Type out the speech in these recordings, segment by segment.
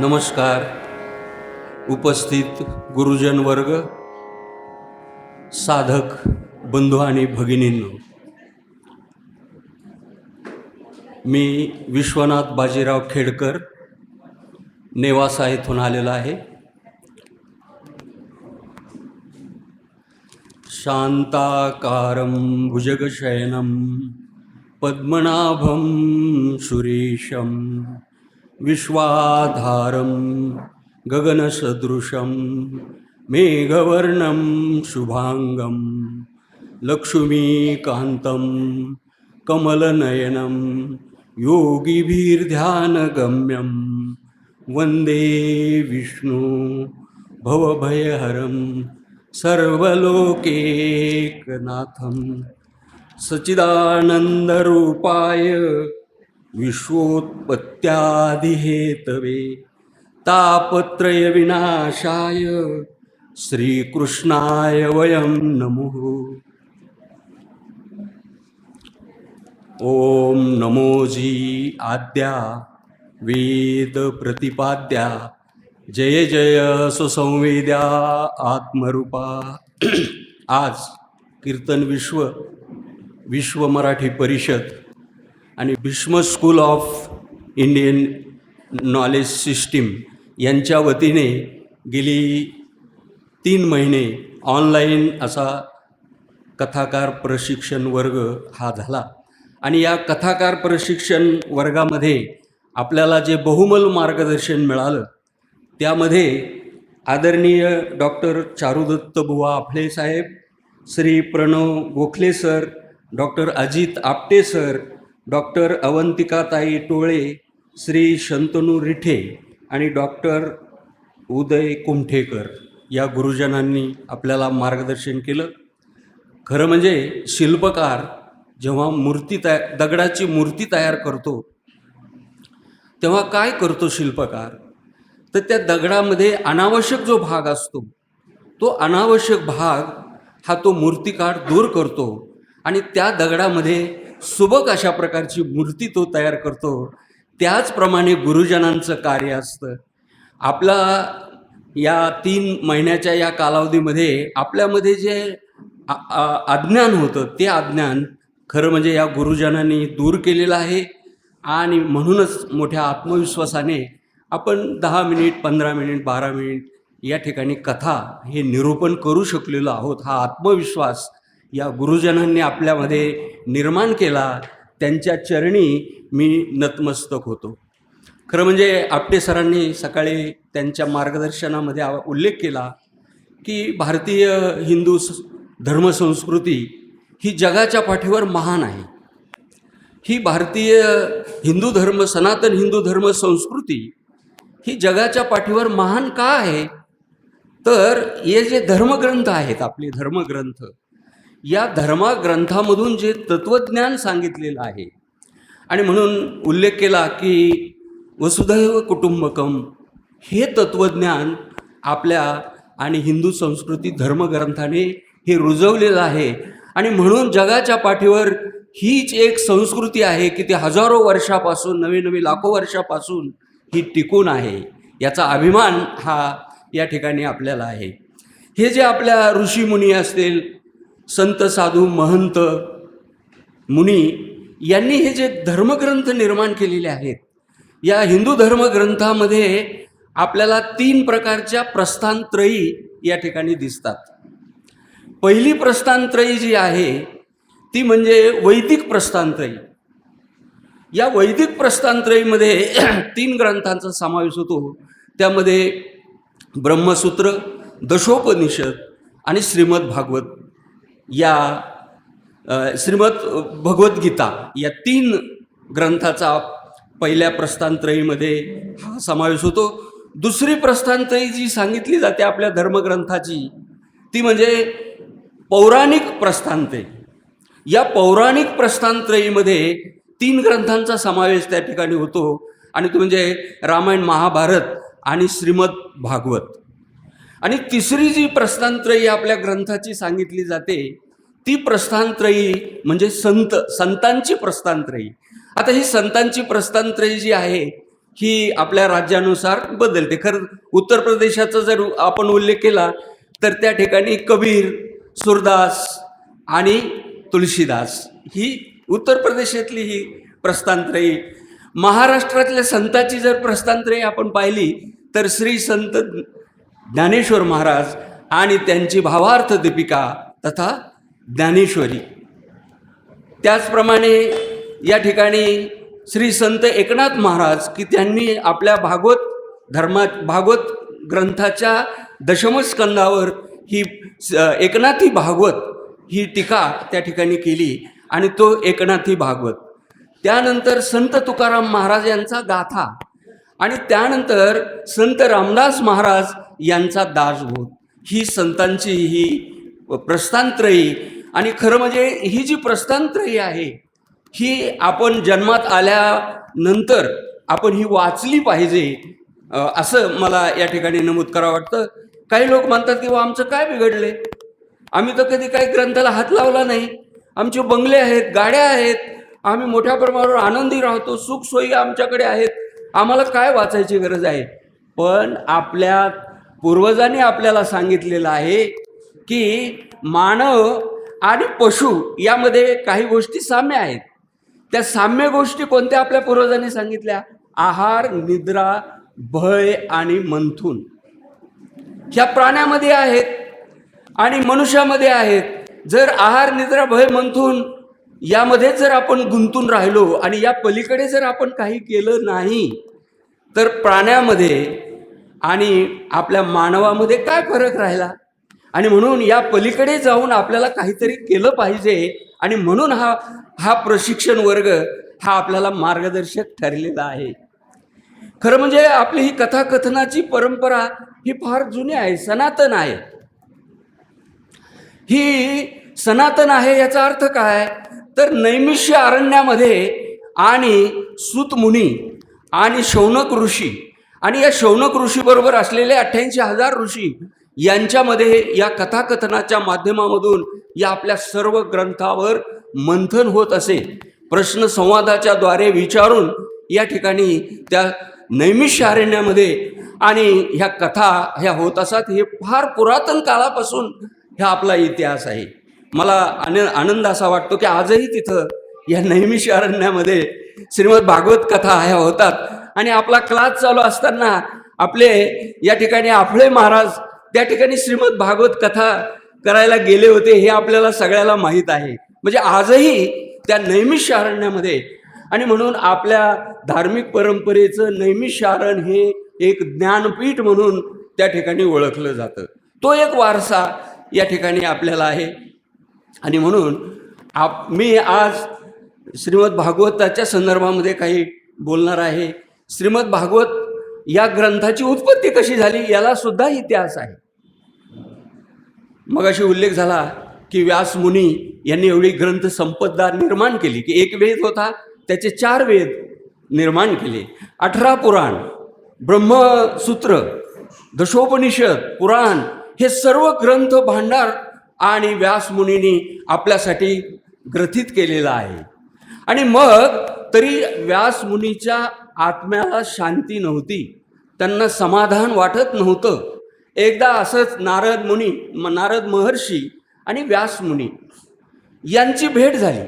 नमस्कार. उपस्थित गुरुजन वर्ग साधक बंधू आणि भगिनींनो. मी विश्वनाथ बाजीराव खेडकर नेवासा येथून आलेला आहे. शांताकारं भुजगशयनं पद्मनाभं सुरेशं विश्वाधारं गगनसदृशं मेघवर्णं शुभाङ्गं लक्ष्मीकान्तं कमलनयनं योगिभिर्ध्यानगम्यं वन्दे विष्णु भवभयहरं सर्वलोकेकनाथं सच्चिदानन्दरूपाय विश्वोत्पत्त्यादिहेतवे। तापत्रयविनाशाय श्रीकृष्णाय वयं नमो। ॐ नमोजी आद्या। वेद प्रतिपाद्या। जय जय सुसंवेद्या आत्मरूपा। आज कीर्तन विश्व विश्व मराठी परिषद आणि Bhishma school of Indian knowledge system यांच्या वतीने गेली तीन महिने ऑनलाईन असा कथाकार प्रशिक्षण वर्ग हा झाला. आणि या कथाकार प्रशिक्षण वर्गामध्ये आपल्याला जे बहुमल मार्गदर्शन मिळालं त्यामध्ये आदरणीय डॉक्टर चारुदत्त बुवा आफळे साहेब Shri Pranav Gokhale sir doctor Ajit Apte sir doctor अवंतिकाताई Tole Shri Shantanu Rithe आणि डॉक्टर उदय कुमठेकर या गुरुजनांनी आपल्याला मार्गदर्शन केलं. खरं म्हणजे शिल्पकार जेव्हा मूर्ती तया दगडाची मूर्ती तयार करतो तेव्हा काय करतो शिल्पकार? तर त्या दगडामध्ये अनावश्यक जो भाग असतो तो अनावश्यक भाग हा तो मूर्तिकार दूर करतो आणि त्या दगडामध्ये सुबक अशा प्रकारची मूर्ती तो तयार करतो. त्याचप्रमाणे गुरुजनांचं कार्य असतं. आपला या तीन महिन्याच्या या कालावधीमध्ये आपल्यामध्ये जे अज्ञान होतं ते अज्ञान खरं म्हणजे या गुरुजनांनी दूर केलेलं आहे आणि म्हणूनच मोठ्या आत्मविश्वासाने आपण दहा मिनिट पंधरा मिनिट बारा मिनिट या ठिकाणी कथा हे निरूपण करू शकलेलो आहोत. हा आत्मविश्वास या गुरुजनांनी आपल्यामध्ये निर्माण केला त्यांच्या चरणी मी नतमस्तक होतो. खरं म्हणजे आपटे सरांनी सकाळी त्यांच्या मार्गदर्शनामध्ये उल्लेख केला की भारतीय हिंदू स- धर्मसंस्कृती ही जगाच्या पाठीवर महान आहे. ही भारतीय हिंदू धर्म सनातन हिंदू धर्म संस्कृती ही जगाच्या पाठीवर महान का आहे? तर हे जे धर्मग्रंथ आहेत आपले धर्मग्रंथ या धर्माग्रंथामधून जे तत्त्वज्ञान सांगितलेलं आहे. आणि म्हणून उल्लेख केला की वसुधैव कुटुंबकम हे तत्त्वज्ञान आपल्या आणि हिंदू संस्कृती धर्मग्रंथाने हे रुजवलेलं आहे. आणि म्हणून जगाच्या पाठीवर हीच एक संस्कृती आहे की ती हजारो वर्षापासून नवे नवे लाखो वर्षापासून ही टिकून आहे. याचा अभिमान हा या ठिकाणी आपल्याला आहे. हे जे आपल्या ऋषीमुनी असतील संत साधू महंत मुनी यांनी हे जे धर्मग्रंथ निर्माण केलेले आहेत या हिंदू धर्मग्रंथामध्ये आपल्याला तीन प्रकारच्या प्रस्थानत्रयी या ठिकाणी दिसतात. पहिली प्रस्थानत्रयी जी आहे ती म्हणजे वैदिक प्रस्थानत्रयी. या वैदिक प्रस्थानत्रयीमध्ये तीन ग्रंथांचा समावेश होतो. त्यामध्ये ब्रह्मसूत्र दशोपनिषद आणि श्रीमद भागवत या श्रीमद भगवद्गीता या तीन ग्रंथाचा पहिल्या प्रस्थानत्रयीमध्ये हा समावेश होतो. दुसरी प्रस्थानत्रयी जी सांगितली जाते आपल्या धर्मग्रंथाची ती म्हणजे पौराणिक प्रस्थानत्रयी. या पौराणिक प्रस्थानत्रयीमध्ये तीन ग्रंथांचा समावेश त्या ठिकाणी होतो आणि तो म्हणजे रामायण महाभारत आणि श्रीमद भागवत. आणि तिसरी जी प्रस्थानत्रयी आपल्या ग्रंथाची सांगितली जाते ती प्रस्थानत्रयी म्हणजे संत संतांची प्रस्थानत्रयी. आता ही संतांची प्रस्थानत्रयी जी आहे ही आपल्या राज्यानुसार बदलते. खरं उत्तर प्रदेशाचा जर आपण उल्लेख केला तर त्या ठिकाणी कबीर सुरदास आणि तुलसीदास ही उत्तर प्रदेशातली ही प्रस्थानत्रयी. महाराष्ट्रातल्या संतांची जर प्रस्थानत्रयी आपण पाहिली तर श्री संत ज्ञानेश्वर महाराज आणि त्यांची भावार्थ दीपिका तथा ज्ञानेश्वरी. त्याचप्रमाणे या ठिकाणी श्री संत एकनाथ महाराज की त्यांनी आपल्या भागवत धर्मा भागवत ग्रंथाच्या दशमस्कंदावर ही स- एकनाथी भागवत ही टीका त्या ठिकाणी केली आणि तो एकनाथी भागवत. त्यानंतर संत तुकाराम महाराज यांचा गाथा आणि त्यानंतर संत रामदास महाराज यांचा दासबोध. ही संतांची ही प्रस्थानत्रयी आणि खरं म्हणजे ही जी प्रस्थानत्रयी आहे ही आपण जन्मात आल्यानंतर आपण ही वाचली पाहिजे असं मला या ठिकाणी नमूद करावं वाटतं. काही लोक म्हणतात की "वा, आमचं काय बिघडले आम्ही तर कधी काही ग्रंथाला हात लावला नाही. आमचे बंगले आहेत गाड्या आहेत. आम्ही मोठ्या प्रमाणावर आनंदी राहतो सुखसोयी आमच्याकडे आहेत. आम्हाला काय वाचायची गरज आहे? पण आपल्या पूर्वजांनी आपल्याला सांगितलेलं आहे की मानव आणि पशु यामध्ये काही गोष्टी साम्य आहेत. त्या साम्य गोष्टी कोणत्या आपल्या पूर्वजांनी सांगितल्या? आहार निद्रा भय आणि मंथून. ह्या प्राण्यामध्ये आहेत आणि मनुष्यामध्ये आहेत. जर आहार निद्रा भय मंथून यामध्ये जर आपण गुंतून राहिलो आणि या पलीकडे जर आपण काही केलं नाही तर प्राण्यामध्ये आणि आपल्या मानवामध्ये काय फरक राहिला? आणि म्हणून या पलीकडे जाऊन आपल्याला काहीतरी केलं पाहिजे आणि म्हणून हा हा प्रशिक्षण वर्ग हा आपल्याला मार्गदर्शक ठरलेला आहे. खरं म्हणजे आपली ही कथाकथनाची परंपरा ही फार जुनी आहे सनातन आहे. ही सनातन आहे याचा अर्थ काय? तर नैमिष्य अरण्यामध्ये आणि सुतमुनी आणि शौनक ऋषी आणि या शौनक ऋषीबरोबर असलेले अठ्ठ्याऐंशी हजार ऋषी यांच्यामध्ये या कथाकथनाच्या माध्यमामधून या आपल्या सर्व ग्रंथावर मंथन होत असे. प्रश्न संवादाच्या द्वारे विचारून या ठिकाणी त्या नैमिष्य अरण्यामध्ये आणि ह्या कथा ह्या होत असतात हे फार पुरातन काळापासून हा आपला इतिहास आहे. मला आन आनंद असा वाटतो की आजही तिथं या नैमिष अरण्यामध्ये श्रीमद भागवत कथा ह्या होतात. आणि आपला क्लास चालू असताना आपले या ठिकाणी आपले महाराज त्या ठिकाणी श्रीमद भागवत कथा करायला गेले होते हे आपल्याला सगळ्याला माहीत आहे. म्हणजे आजही त्या नैमिष अरण्यामध्ये. आणि म्हणून आपल्या धार्मिक परंपरेचं नैमिषारण हे एक ज्ञानपीठ म्हणून त्या ठिकाणी ओळखलं जातं. तो एक वारसा या ठिकाणी आपल्याला आहे. आणि म्हणून आप मी आज श्रीमद भागवताच्या संदर्भामध्ये काही बोलणार आहे. श्रीमद भागवत या ग्रंथाची उत्पत्ती कशी झाली याला सुद्धा इतिहास आहे. मग अशी उल्लेख झाला की व्यास मुनी यांनी एवढी ग्रंथ संपदा निर्माण केली की एक वेद होता त्याचे चार वेद निर्माण केले. अठरा पुराण ब्रह्मसूत्र दशोपनिषद पुराण हे सर्व ग्रंथ भांडार आणि व्यासमुनींनी आपल्यासाठी ग्रथित केलेलं आहे. आणि मग तरी व्यासमुनीच्या आत्म्याला शांती नव्हती. त्यांना समाधान वाटत नव्हतं. एकदा असंच नारद मुनी म- नारद महर्षी आणि व्यासमुनी यांची भेट झाली.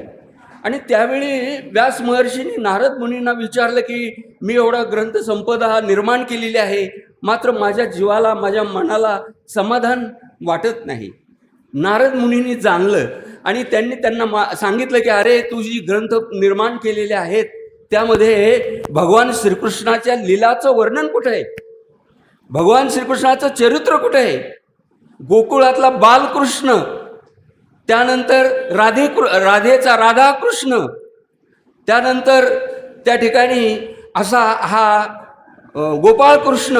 आणि त्यावेळी व्यास महर्षींनी नारद मुनींना विचारलं की मी एवढा ग्रंथ संपदा निर्माण केलेली आहे मात्र माझ्या जीवाला माझ्या मनाला समाधान वाटत नाही. नारद मुनींनी जाणलं आणि त्यांनी त्यांना मा सांगितलं की अरे तू जी ग्रंथ निर्माण केलेले आहेत त्यामध्ये भगवान श्रीकृष्णाच्या लीलाचं वर्णन कुठं आहे? भगवान श्रीकृष्णाचं चरित्र कुठं आहे? गोकुळातला बालकृष्ण त्यानंतर राधे राधेचा राधाकृष्ण त्यानंतर त्या ठिकाणी असा हा गोपाळ गोपाळकृष्ण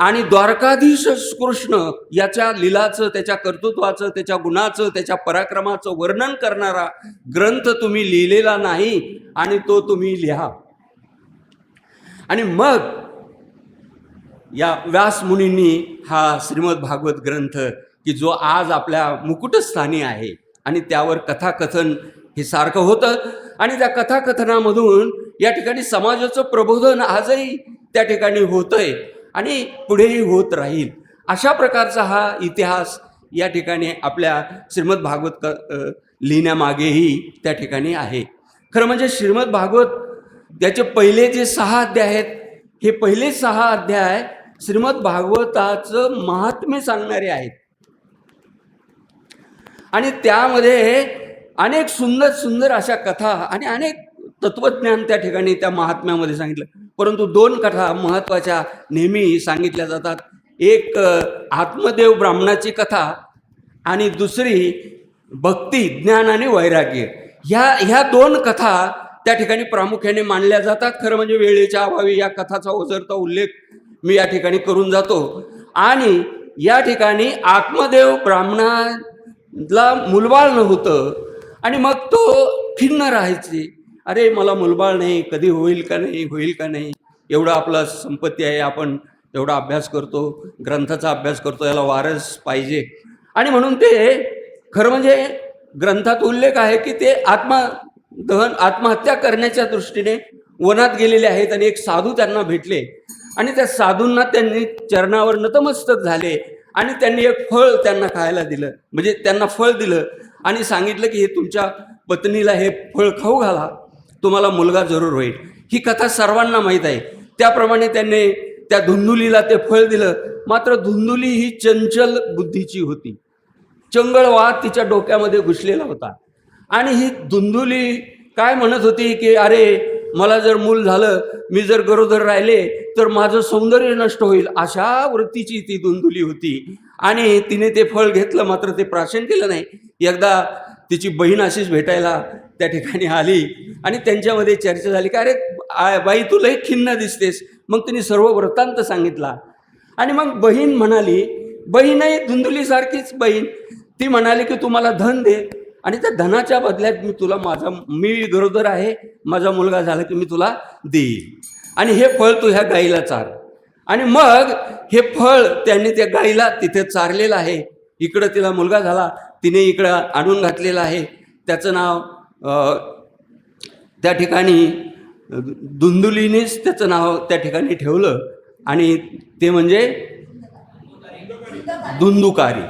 आणि द्वारकाधीश कृष्ण याच्या लीलाचं त्याच्या कर्तृत्वाचं त्याच्या गुणाचं त्याच्या पराक्रमाचं वर्णन करणारा ग्रंथ तुम्ही लिहिलेला नाही आणि तो तुम्ही लिहा. आणि मग या व्यासमुनींनी हा श्रीमद भागवत ग्रंथ की जो आज आपल्या मुकुटस्थानी आहे आणि त्यावर कथाकथन हे सारखं होतं. आणि त्या कथाकथनामधून या ठिकाणी समाजाचं प्रबोधन आजही त्या ठिकाणी होतंय आणि पुढेही होत राहील. अशा प्रकारचा हा इतिहास या ठिकाणी आपल्या श्रीमद भागवत क लिहिण्यामागेही त्या ठिकाणी आहे. खरं म्हणजे श्रीमद भागवत त्याचे पहिले जे सहा अध्याय आहेत हे पहिले सहा अध्याय श्रीमद भागवताचं महात्म्य सांगणारे आहेत. आणि त्यामध्ये अनेक सुंदर सुंदर अशा कथा आणि अनेक तत्वज्ञान त्या ठिकाणी त्या महात्म्यामध्ये सांगितलं. परंतु दोन कथा महत्त्वाच्या नेहमी सांगितल्या जातात. एक आत्मदेव ब्राह्मणाची कथा आणि दुसरी भक्ती ज्ञान आणि वैराग्य. ह्या ह्या दोन कथा त्या ठिकाणी प्रामुख्याने मांडल्या जातात. खरं म्हणजे वेळेच्या अभावी या कथाचा ओझरता उल्लेख मी या ठिकाणी करून जातो. आणि या ठिकाणी आत्मदेव ब्राह्मणाला मुलबाळ नव्हतं आणि मग तो खिन्न राहायचे. अरे मला मुलबाळ नाही कधी होईल का नाही होईल का नाही? एवढा आपला संपत्ती आहे आपण एवढा अभ्यास करतो ग्रंथाचा अभ्यास करतो याला वारस पाहिजे. आणि म्हणून ते खरं म्हणजे ग्रंथात उल्लेख आहे की ते आत्मा दहन आत्महत्या करण्याच्या दृष्टीने वनात गेलेले आहेत आणि एक साधू त्यांना भेटले. आणि त्या साधूंना त्यांनी चरणावर नतमस्तक झाले आणि त्यांनी एक फळ त्यांना खायला दिलं. म्हणजे त्यांना फळ दिलं आणि सांगितलं की हे तुमच्या पत्नीला हे फळ खाऊ घाला. तुम्हाला मुलगा जरूर होईल. ही कथा सर्वांना माहीत आहे. त्याप्रमाणे त्यांनी त्या धुंदुलीला ते फळ दिलं. मात्र धुंदुली ही चंचल बुद्धीची होती. चंगळवाद तिच्या डोक्यामध्ये घुसलेला होता. आणि ही धुंदुली काय म्हणत होती की अरे मला जर मूल झालं मी जर गरोदर राहिले तर माझं सौंदर्य नष्ट होईल. अशा वृत्तीची ती धुंदुली होती. आणि तिने ते फळ घेतलं मात्र ते प्राशन केलं नाही. एकदा तिची बहीण अशीच भेटायला त्या ठिकाणी आली आणि त्यांच्यामध्ये चर्चा झाली की अरे बाई तू लई खिन्न दिसतेस. मग तिने सर्व वृत्तांत सांगितला. आणि मग बहीण म्हणाली बहीणही धुंदुलीसारखीच बहीण. ती म्हणाली की तू मला धन दे आणि त्या धनाच्या बदल्यात मी तुला माझा मी गरोदर आहे. माझा मुलगा झाला की मी तुला देईल आणि हे फळ तू ह्या गाईला चार. आणि मग हे फळ त्यांनी त्या गाईला तिथे चारलेलं आहे. इकडं तिला मुलगा झाला तिने इकडं आणून घातलेलं आहे. त्याचं नाव त्या ठिकाणी धुंदुलीनेच त्याचं नाव त्या ठिकाणी ठेवलं आणि ते म्हणजे धुंदुकारी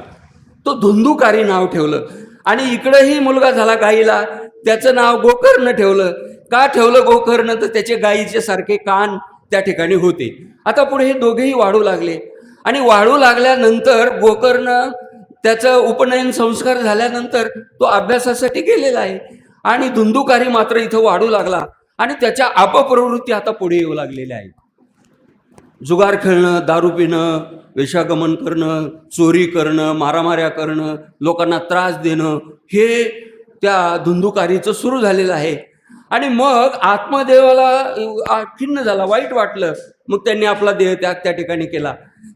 तो धुंदुकारी नाव ठेवलं. आणि इकडंही मुलगा झाला गाईला. त्याचं नाव गोकर्ण ठेवलं. का ठेवलं गोकर्ण? तर त्याचे गाईचे सारखे कान त्या ठिकाणी होते. आता पुढे हे दोघेही वाढू लागले. आणि वाढू लागल्यानंतर गोकर्ण त्याचं उपनयन संस्कार झाल्यानंतर तो अभ्यासासाठी गेलेला आहे. आणि धुंदुकारी मात्र इथं वाढू लागला. आणि त्याच्या अपप्रवृत्ती आता पुढे येऊ लागलेल्या आहेत. जुगार खेळणं दारू पिणं वेशागमन करणं चोरी करणं मारामाऱ्या करणं लोकांना त्रास देणं हे त्या धुंदुकारीचं सुरू झालेलं आहे. आणि मग आत्मदेवाला खिन्न झाला वाईट वाटलं. मग त्यांनी आपला देहत्याग त्या ठिकाणी केला.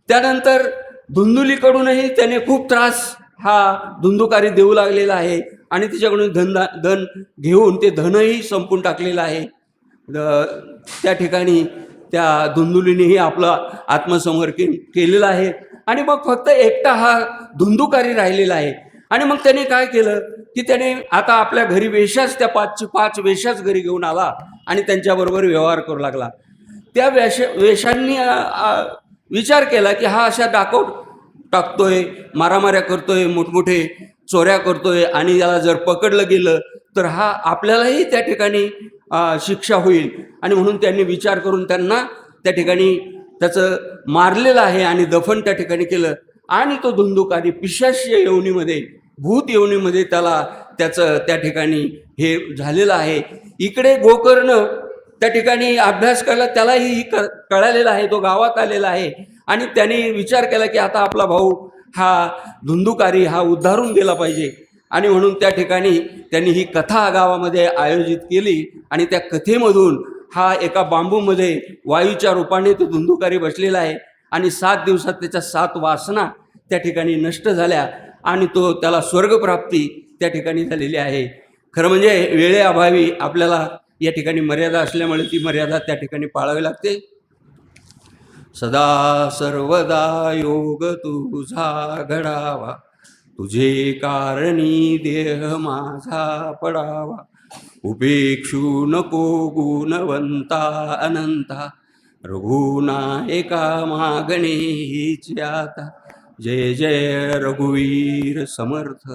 त्यानंतर धुंदुलीकडूनही त्याने खूप त्रास हा धुंदुकारी देऊ लागलेला आहे. आणि तिच्याकडून धन धन घेऊन ते धनही संपून टाकलेलं आहे. त्या ठिकाणी त्या धुंदुलीनेही आपलं आत्मसमर्पण केलेलं आहे. आणि मग फक्त एकटा हा धुंदुकारी राहिलेला आहे. आणि मग त्याने काय केलं की त्याने आता आपल्या घरी वेशाच त्या पाचची पाच वेशाच घरी घेऊन आला आणि त्यांच्याबरोबर व्यवहार करू लागला. त्या वेश वेशांनी विचार केला की हा अशा डाकव टाकतोय मारामाऱ्या करतोय मोठमोठे चोऱ्या करतोय आणि याला जर पकडलं गेलं तर हा आपल्यालाही त्या ठिकाणी शिक्षा होईल. आणि म्हणून त्यांनी विचार करून त्यांना त्या ठिकाणी त्याचं मारलेलं आहे आणि दफन त्या ठिकाणी केलं. आणि तो धुंदुकारी पिशास्य येवणीमध्ये भूत येवणीमध्ये त्याला त्याचं त्या ठिकाणी हे झालेलं आहे. इकडे गोकर्ण त्या ठिकाणी अभ्यास करायला त्यालाही ही कळालेला आहे तो गावात आलेला आहे. आणि त्याने विचार केला की आता आपला भाऊ हा धुंदुकारी हा उद्धारून गेला पाहिजे. आणि म्हणून त्या ठिकाणी त्यांनी ही कथा गावामध्ये आयोजित केली आणि त्या कथेमधून हा एका बांबूमध्ये वायूच्या रूपाने तो धुंदुकारी बसलेला आहे. आणि सात दिवसात त्याच्या सात वासना त्या ठिकाणी नष्ट झाल्या आणि तो त्याला स्वर्गप्राप्ती त्या ठिकाणी झालेली आहे. खरं म्हणजे वेळेअभावी आपल्याला या ठिकाणी मर्यादा असल्यामुळे ती मर्यादा त्या ठिकाणी पाळावी लागते. सदा सर्वदा योग तुझा घडावा. तुझे कारणी देह माझा पडावा. उपेक्षू नको गुणवंता अनंता. रघुनायका मागणे हीच आता. जय जय रघुवीर समर्थ.